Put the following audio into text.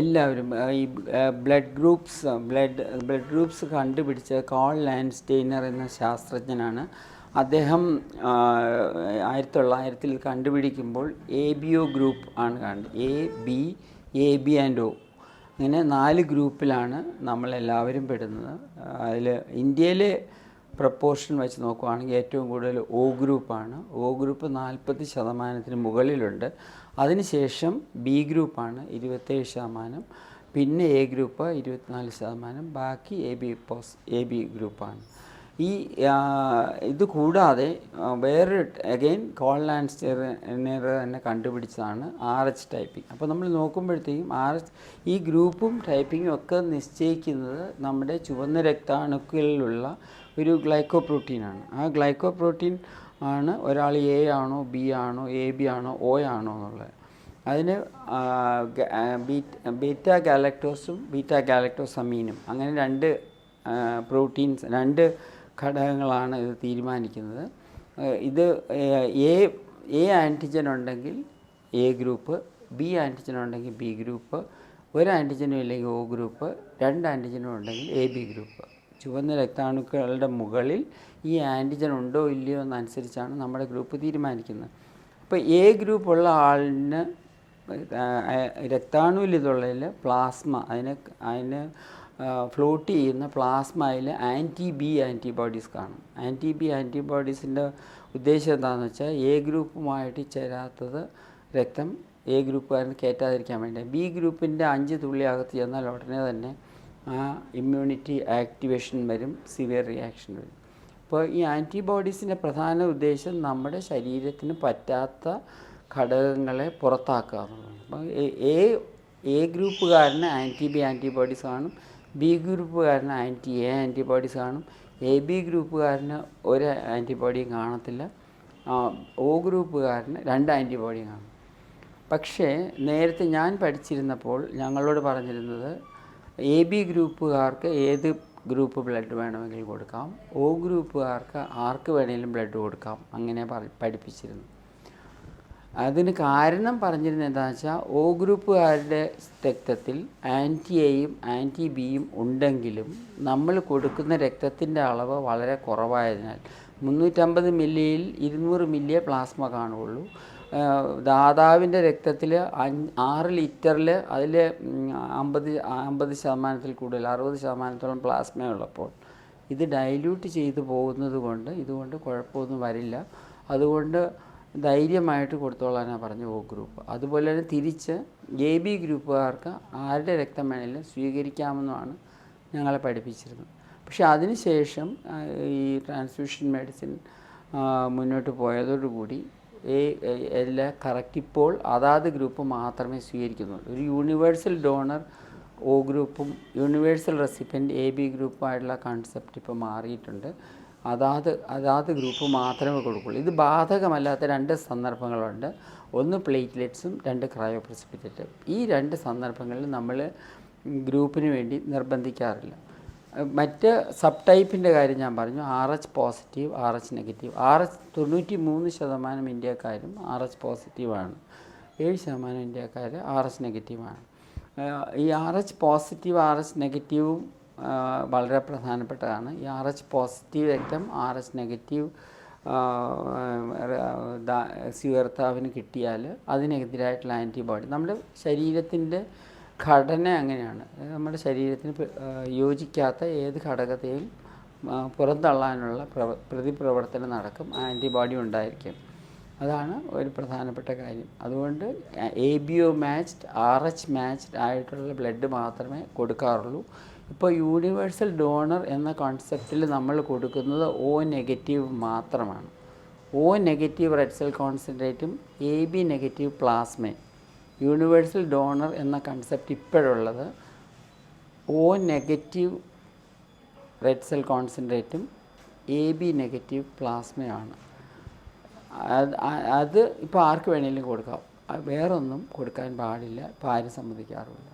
എല്ലാവരും ഈ blood groups blood blood groups കണ്ടുപിടിച്ച കോൾ ലാൻഡ്സ്റ്റെയ്നർ എന്ന ശാസ്ത്രജ്ഞനാണ്. അദ്ദേഹം ആയിരത്തി തൊള്ളായിരത്തിൽ കണ്ടുപിടിക്കുമ്പോൾ എ ബി ഒ ഗ്രൂപ്പ് ആണ് കാണുന്നത് A B A B and O അങ്ങനെ നാല് ഗ്രൂപ്പിലാണ് നമ്മളെല്ലാവരും പെടുന്നത്. അതിൽ ഇന്ത്യയിലെ പ്രപ്പോർഷൻ വെച്ച് നോക്കുകയാണെങ്കിൽ ഏറ്റവും കൂടുതൽ ഒ ഗ്രൂപ്പാണ് ഒ ഗ്രൂപ്പ് നാൽപ്പത് ശതമാനത്തിന് മുകളിലുണ്ട്. അതിനുശേഷം ബി ഗ്രൂപ്പാണ് ഇരുപത്തേഴ് ശതമാനം പിന്നെ എ ഗ്രൂപ്പ് ഇരുപത്തിനാല് ശതമാനം ബാക്കി A B pos A B ഗ്രൂപ്പാണ്. ഈ ഇത് കൂടാതെ വേറെ വേറൊരു അഗെയിൻ കോൾ ലാൻഡ് തന്നെ കണ്ടുപിടിച്ചതാണ് ആർ എച്ച് ടൈപ്പിംഗ് അപ്പോൾ നമ്മൾ നോക്കുമ്പോഴത്തേക്കും ആർ എച്ച് ഈ ഗ്രൂപ്പും ടൈപ്പിങ്ങും ഒക്കെ നിശ്ചയിക്കുന്നത് നമ്മുടെ ചുവന്ന രക്താണുക്കളിലുള്ള ഒരു ഗ്ലൈക്കോ പ്രോട്ടീനാണ് ആ ഗ്ലൈക്കോ പ്രോട്ടീൻ ആണ്. ഒരാൾ എ ആണോ ബി ആണോ എ ബി ആണോ ഒ ആണോ എന്നുള്ളത്. അതിന് ബീറ്റ് ഗാലക്ടോസും ബീറ്റ ഗാലക്ടോസ് അമീനും അങ്ങനെ രണ്ട് പ്രോട്ടീൻസ് രണ്ട് ഘടകങ്ങളാണ് ഇത് തീരുമാനിക്കുന്നത്. ഇത് എ എ ആന്റിജൻ ഉണ്ടെങ്കിൽ എ ഗ്രൂപ്പ് ബി ആന്റിജൻ ഉണ്ടെങ്കിൽ ബി ഗ്രൂപ്പ് ഒരു ആന്റിജനും ഇല്ലെങ്കിൽ ഒ ഗ്രൂപ്പ് രണ്ട് ആന്റിജനും ഉണ്ടെങ്കിൽ എ ബി ഗ്രൂപ്പ്. ചുവന്ന രക്താണുക്കളുടെ മുകളിൽ ഈ ആന്റിജൻ ഉണ്ടോ ഇല്ലയോ എന്നനുസരിച്ചാണ് നമ്മുടെ ഗ്രൂപ്പ് തീരുമാനിക്കുന്നത്. അപ്പോൾ എ ഗ്രൂപ്പ് ഉള്ള ആളിന് രക്താണുവിൽ ഇതുള്ളതിൽ പ്ലാസ്മ അതിനെ അതിന് ഫ്ലോട്ട് ചെയ്യുന്ന പ്ലാസ്മയിൽ ആന്റി ബി ആന്റിബോഡീസ് കാണും. ആന്റി ബി ആന്റിബോഡീസിന്റെ ഉദ്ദേശം എന്താണെന്ന് വെച്ചാൽ എ ഗ്രൂപ്പുമായിട്ട് ചേരാത്തത് രക്തം എ ഗ്രൂപ്പുകാരന് കയറ്റാതിരിക്കാൻ വേണ്ടി ബി ഗ്രൂപ്പിന്റെ അഞ്ച് തുള്ളി അകത്ത് ചെന്നാൽ ഉടനെ തന്നെ ആ ഇമ്മ്യൂണിറ്റി ആക്ടിവേഷൻ വരും സിവിയർ റിയാക്ഷൻ വരും. അപ്പോൾ ഈ ആന്റിബോഡീസിന്റെ പ്രധാന ഉദ്ദേശം നമ്മുടെ ശരീരത്തിന് പറ്റാത്ത ഘടകങ്ങളെ പുറത്താക്കുക എന്നുള്ളതാണ്. അപ്പോൾ എ എ ഗ്രൂപ്പുകാരന് ആന്റി ബി ആന്റിബോഡീസ് കാണും ബി ഗ്രൂപ്പുകാരന് ആന്റി എ ആന്റിബോഡീസ് കാണും എ ബി ഗ്രൂപ്പുകാരന് ഒരു ആന്റിബോഡിയും കാണത്തില്ല ഒ ഗ്രൂപ്പുകാരന് രണ്ട് ആന്റിബോഡിയും കാണും. പക്ഷേ നേരത്തെ ഞാൻ പഠിച്ചിരുന്നപ്പോൾ ഞങ്ങളോട് പറഞ്ഞിരുന്നത് എ ബി ഗ്രൂപ്പുകാർക്ക് ഏത് ഗ്രൂപ്പ് ബ്ലഡ് വേണമെങ്കിൽ കൊടുക്കാം. ഒ ഗ്രൂപ്പുകാർക്ക് ആർക്ക് വേണമെങ്കിലും ബ്ലഡ് കൊടുക്കാം. അങ്ങനെ പഠിപ്പിച്ചിരുന്നു. അതിന് കാരണം പറഞ്ഞിരുന്നത് എന്താണെന്ന് വെച്ചാൽ ഒ ഗ്രൂപ്പുകാരുടെ രക്തത്തിൽ ആന്റി എയും ആന്റി ബിയും ഉണ്ടെങ്കിലും നമ്മൾ കൊടുക്കുന്ന രക്തത്തിന്റെ അളവ് വളരെ കുറവായതിനാൽ മുന്നൂറ്റമ്പത് മില്ലിയിൽ ഇരുന്നൂറ് മില്ലിയെ പ്ലാസ്മ കാണുകയുള്ളൂ. ദാതാവിന്റെ രക്തത്തിൽ ആറ് ലിറ്ററിൽ അതിൽ അമ്പത് അമ്പത് ശതമാനത്തിൽ കൂടുതൽ അറുപത് ശതമാനത്തോളം പ്ലാസ്മ ഉള്ളപ്പോൾ ഇത് ഡൈല്യൂട്ട് ചെയ്തു പോകുന്നത് കൊണ്ട് ഇതുകൊണ്ട് കുഴപ്പമൊന്നും വരില്ല. അതുകൊണ്ട് ധൈര്യമായിട്ട് കൊടുത്തോളാനാണ് പറഞ്ഞു ഓ ഗ്രൂപ്പ്. അതുപോലെ തന്നെ തിരിച്ച് എ ബി ഗ്രൂപ്പുകാർക്ക് ആരുടെ രക്തം വേണമെങ്കിലും സ്വീകരിക്കാമെന്നാണ് ഞങ്ങളെ പഠിപ്പിച്ചിരുന്നത്. പക്ഷേ അതിനുശേഷം ശേഷം ഈ ട്രാൻസ്ഫ്യൂഷൻ മെഡിസിൻ മുന്നോട്ട് പോയതോടുകൂടി ഈ എല്ലാ കറക്റ്റ് ഇപ്പോൾ അതാത് ഗ്രൂപ്പ് മാത്രമേ സ്വീകരിക്കുന്നുള്ളൂ. ഒരു യൂണിവേഴ്സൽ ഡോണർ ഒ ഗ്രൂപ്പും യൂണിവേഴ്സൽ റെസിപ്പന്റ് എ ബി ഗ്രൂപ്പുമായിട്ടുള്ള കൺസെപ്റ്റ് ഇപ്പോൾ മാറിയിട്ടുണ്ട്. അതാത് അതാത് ഗ്രൂപ്പ് മാത്രമേ കൊടുക്കുള്ളൂ. ഇത് ബാധകമല്ലാത്ത രണ്ട് സന്ദർഭങ്ങളുണ്ട്. ഒന്ന് പ്ലേറ്റ്ലെറ്റ്സും രണ്ട് ക്രയോ പ്രസിപ്പിറ്റേറ്റും ഈ രണ്ട് സന്ദർഭങ്ങളിൽ നമ്മൾ ഗ്രൂപ്പിന് വേണ്ടി നിർബന്ധിക്കാറില്ല. മറ്റ് സബ് ടൈപ്പിന്റെ കാര്യം ഞാൻ പറഞ്ഞു. R H positive R H negative R H തൊണ്ണൂറ്റി മൂന്ന് ശതമാനം ഇന്ത്യക്കാരും ആർ എച്ച് പോസിറ്റീവാണ് ഏഴ് ശതമാനം ഇന്ത്യക്കാർ ആർ എച്ച് നെഗറ്റീവാണ് ഈ R H positive R H നെഗറ്റീവും വളരെ പ്രധാനപ്പെട്ടതാണ്. ഈ ആർ എച്ച് പോസിറ്റീവ് രക്തം ആർ എച്ച് നെഗറ്റീവ് സ്വീകർത്താവിന് കിട്ടിയാൽ അതിനെതിരായിട്ടുള്ള ആന്റിബോഡി നമ്മുടെ ശരീരത്തിന്റെ ഘടന അങ്ങനെയാണ്. നമ്മുടെ ശരീരത്തിന് യോജിക്കാത്ത ഏത് ഘടകത്തെയും പുറന്തള്ളാനുള്ള പ്രവ പ്രതിപ്രവർത്തനം നടക്കും ആന്റിബോഡി ഉണ്ടായിരിക്കും. അതാണ് ഒരു പ്രധാനപ്പെട്ട കാര്യം. അതുകൊണ്ട് A B O matched R H matched ആയിട്ടുള്ള ബ്ലഡ് മാത്രമേ കൊടുക്കാറുള്ളൂ. ഇപ്പോൾ യൂണിവേഴ്സൽ ഡോണർ എന്ന കോൺസെപ്റ്റിൽ നമ്മൾ കൊടുക്കുന്നത് ഒ നെഗറ്റീവ് മാത്രമാണ്. ഒ നെഗറ്റീവ് റെഡ് സെൽ കോൺസെൻട്രേറ്റും എ ബി നെഗറ്റീവ് പ്ലാസ്മയും യൂണിവേഴ്സൽ ഡോണർ എന്ന കൺസെപ്റ്റ് ഇപ്പോഴുള്ളത് ഒ നെഗറ്റീവ് റെഡ് സെൽ കോൺസെൻട്രേറ്റും എ ബി നെഗറ്റീവ് പ്ലാസ്മയാണ് അത് ഇപ്പോൾ ആർക്ക് വേണമെങ്കിലും കൊടുക്കാം. വേറൊന്നും കൊടുക്കാൻ പാടില്ല. ഇപ്പോൾ ആരും സമ്മതിക്കാറുമില്ല.